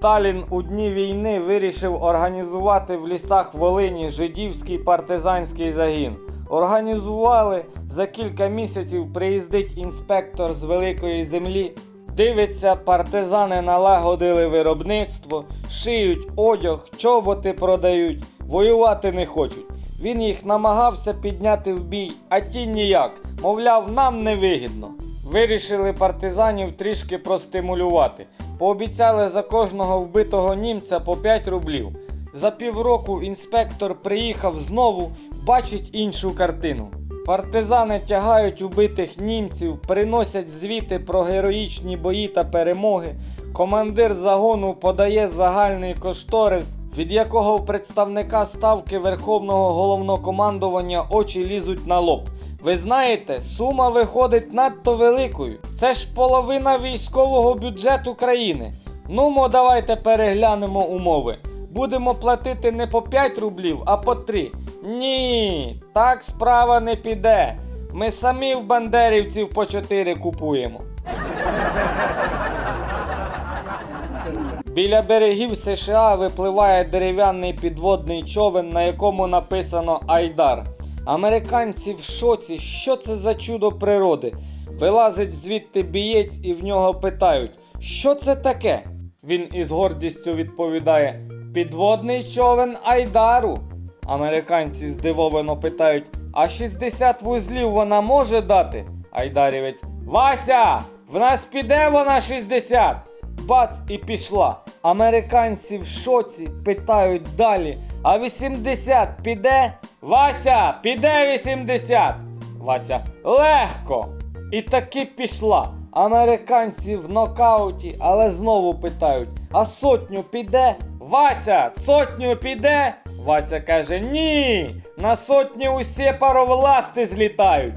Сталін у дні війни вирішив організувати в лісах Волині жидівський партизанський загін. Організували за кілька місяців приїздить інспектор з великої землі. Дивиться, партизани налагодили виробництво, шиють одяг, чоботи продають, воювати не хочуть. Він їх намагався підняти в бій, а ті ніяк, мовляв, нам не вигідно. Вирішили партизанів трішки простимулювати. Пообіцяли за кожного вбитого німця по 5 рублів. За півроку інспектор приїхав знову, бачить іншу картину. Партизани тягають убитих німців, приносять звіти про героїчні бої та перемоги. Командир загону подає загальний кошторис, від якого в представника ставки Верховного головнокомандування очі лізуть на лоб. Ви знаєте, сума виходить надто великою. Це ж половина військового бюджету країни. Ну, мо давайте переглянемо умови. Будемо платити не по 5 рублів, а по 3. Ні, так справа не піде. Ми самі в бандерівців по 4 купуємо. Біля берегів США випливає дерев'яний підводний човен, на якому написано Айдар. Американці в шоці, що це за чудо природи. Вилазить звідти бієць і в нього питають, що це таке? Він із гордістю відповідає: Підводний човен Айдару. Американці здивовано питають: А 60 вузлів вона може дати? Айдарівець. Вася! В нас піде вона 60! Бац і пішла. Американці в шоці питають далі. А 80 піде? Вася, піде 80. Вася легко. І таки пішла. Американці в нокауті, але знову питають: а сотню піде? Вася, сотню піде? Вася каже: Ні, на сотні усі паровласти злітають.